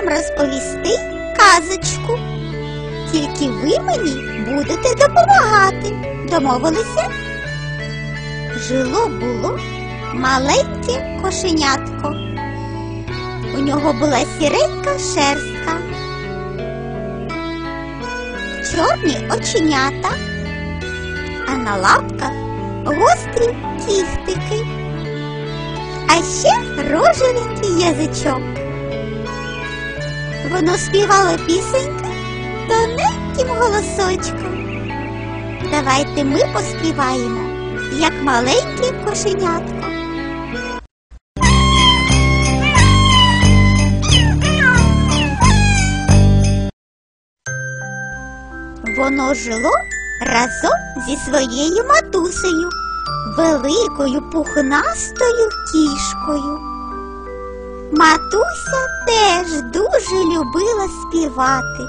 вам розповісти казочку. Тільки ви мені будете допомагати. Домовилися? Жило було маленьке кошенятко. У нього була сіренька шерстка, чорні оченята, а на лапках гострі кіхтики, а ще рожевенький язичок. Воно співало пісеньки тоненьким голосочком. Давайте ми поспіваємо, як маленьке кошенятко. Воно жило разом зі своєю матусею, великою пухнастою кішкою. Матуся теж дуже любила співати,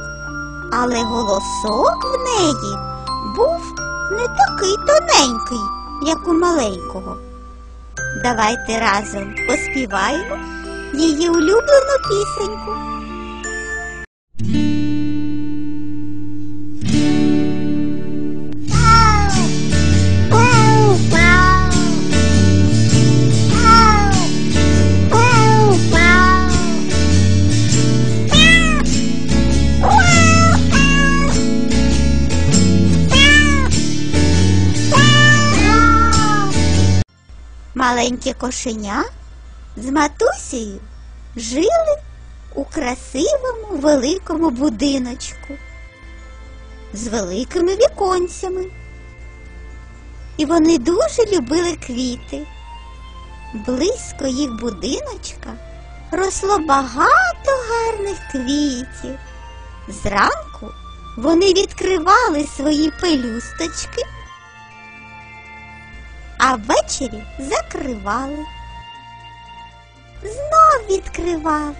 але голосок в неї був не такий тоненький, як у маленького. Давайте разом поспіваємо її улюблену пісеньку. Маленьке кошеня з матусею жили у красивому великому будиночку з великими віконцями. І вони дуже любили квіти. Близько їх будиночка росло багато гарних квітів. Зранку вони відкривали свої пелюсточки а ввечері закривали. Знов відкривали.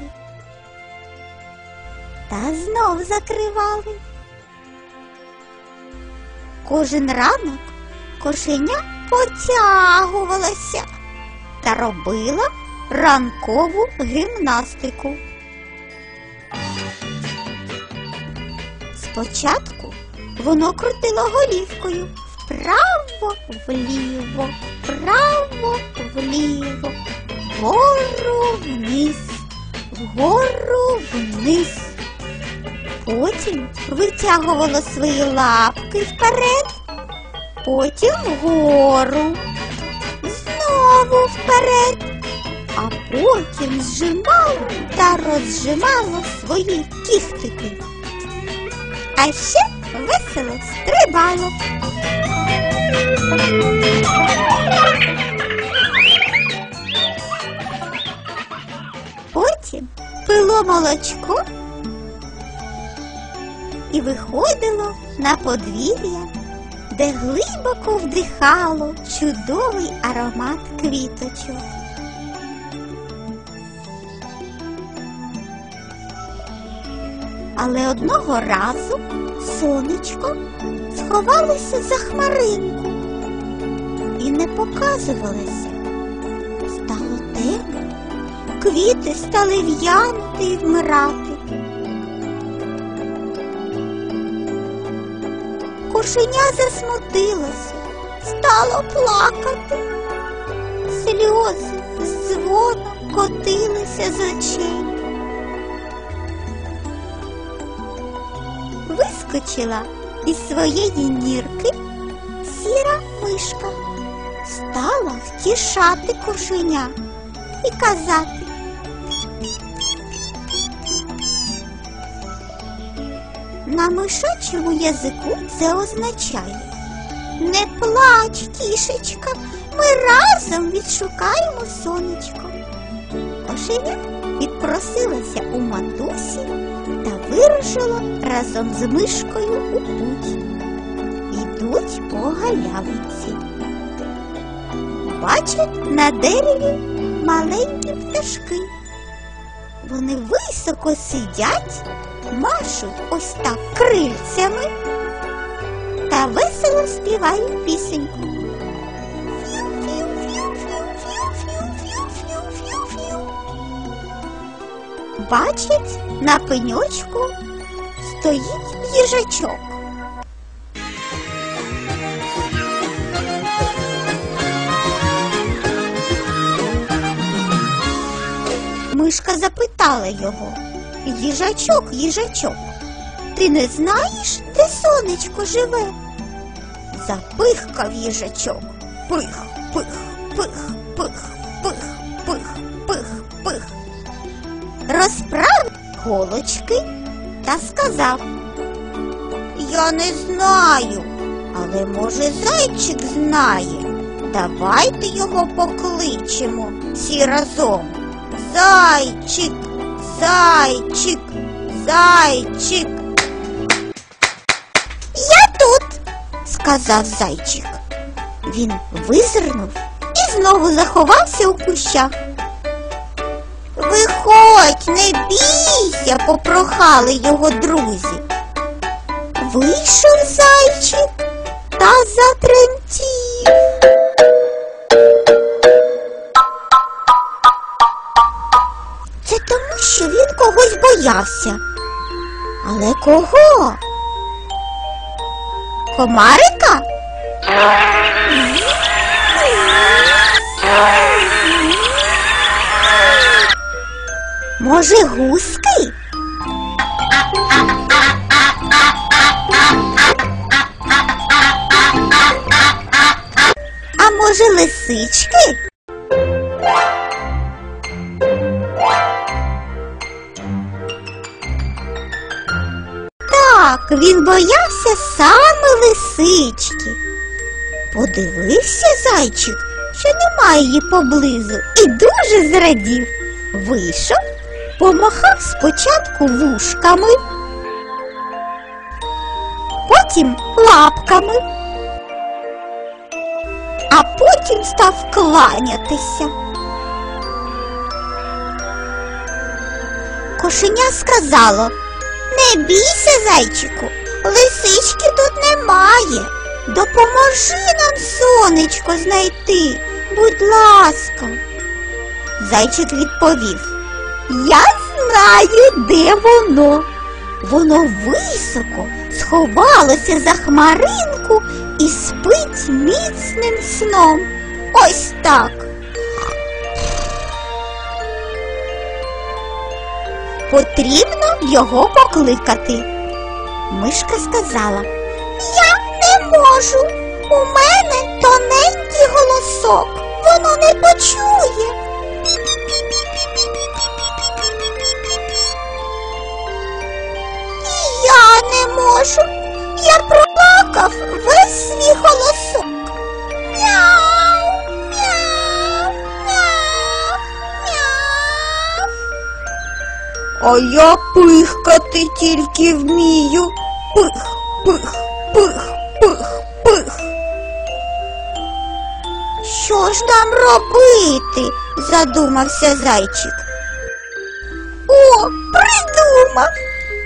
Та знов закривали. Кожен ранок кошеня потягувалася та робила ранкову гімнастику. Спочатку воно крутило голівкою вправо вліво, вправо вліво, вгору вниз, вгору вниз. Потім витягувало свої лапки вперед, потім вгору, знову вперед, а потім зжимало та розжимало свої кіхтики. А ще весело стрибало. Пило молочко і виходило на подвір'я, де глибоко вдихало чудовий аромат квіточок. Але одного разу сонечко сховалося за хмаринку і не показувалося. Квіти стали в'янути і вмирати. Кошеня засмутилося, стало плакати. Сльози з дзвоном котилися з очей. Вискочила із своєї нірки сіра мишка, стала втішати кошеня і казати. На мишачому язику це означає Не плач, кішечка, ми разом відшукаємо сонечко. Кошеня відпросилася у матусі та вирушила разом з мишкою у путь. Йдуть по галявинці. Бачать на дереві маленькі пташки. Вони високо сидять, машуть ось так крильцями та весело співають пісеньку. бачить, на пеньочку стоїть їжачок. Мишка запитала його Їжачок, їжачок, ти не знаєш, де сонечко живе? Запихкав їжачок. Пих, пих, пих, пих, пих, пих, пих, пих. Розправив голочки та сказав. Я не знаю, але може зайчик знає. Давайте його покличемо всі разом. Зайчик, зайчик, зайчик. Я тут, сказав зайчик. Він визирнув і знову заховався у кущах. Виходь, не бійся, попрохали його друзі. Вийшов зайчик та затремтів. Боявся. Але кого? Комарика? Може, гуски? А може, лисички? Так, він боявся саме лисички. Подивився зайчик, що немає її поблизу, і дуже зрадів. Вийшов, помахав спочатку вушками, потім лапками, а потім став кланятися. Кошеня сказало Не бійся, зайчику, лисички тут немає. Допоможи нам сонечко знайти, будь ласка. Зайчик відповів Я знаю, де воно. Воно високо сховалося за хмаринку і спить міцним сном. Ось так. Потрібно його покликати. Мишка сказала Я не можу. У мене тоненький голосок. Воно не почує. І я не можу. Я проплакав весь свій А я пихкати тільки вмію. Пих, пих, пих, пих, пих. Що ж нам робити? задумався зайчик. О, придумав.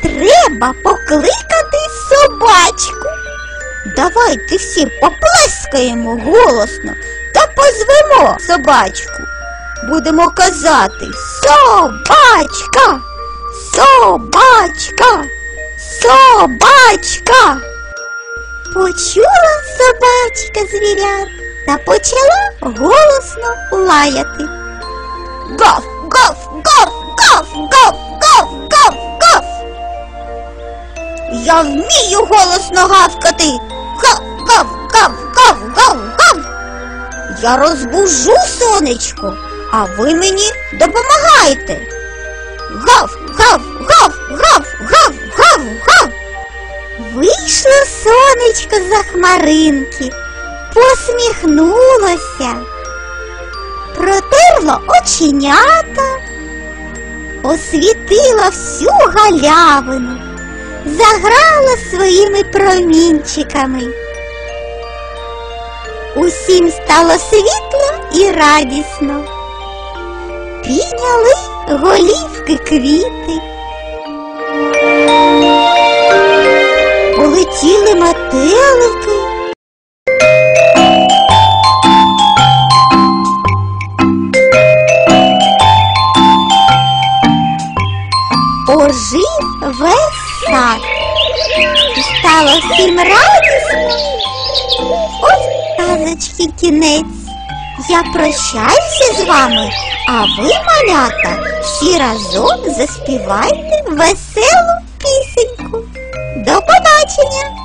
Треба покликати собачку. Давайте всі поплескаємо голосно та позвемо собачку. Будемо казати собачка, собачка, собачка. Почула собачка звірят та почала голосно лаяти. Гав, гав, гав, гав, гав, гав, гав, гав. Я вмію голосно гавкати. Гав, гав, гав, гав, гав, гав. Я розбужу сонечко, а ви мені допомагайте. Гав, Вийшло сонечко за хмаринки, посміхнулося, протерло оченята, освітило всю галявину, заграло своїми промінчиками. Усім стало світло і радісно. Підняли голівки квіти. Полетіли метелики. ожив весь сад. Стало всім радісно. Ось казочки кінець. Я прощаюся з вами, а ви, малята, всі разом заспівайте веселу 能不能请你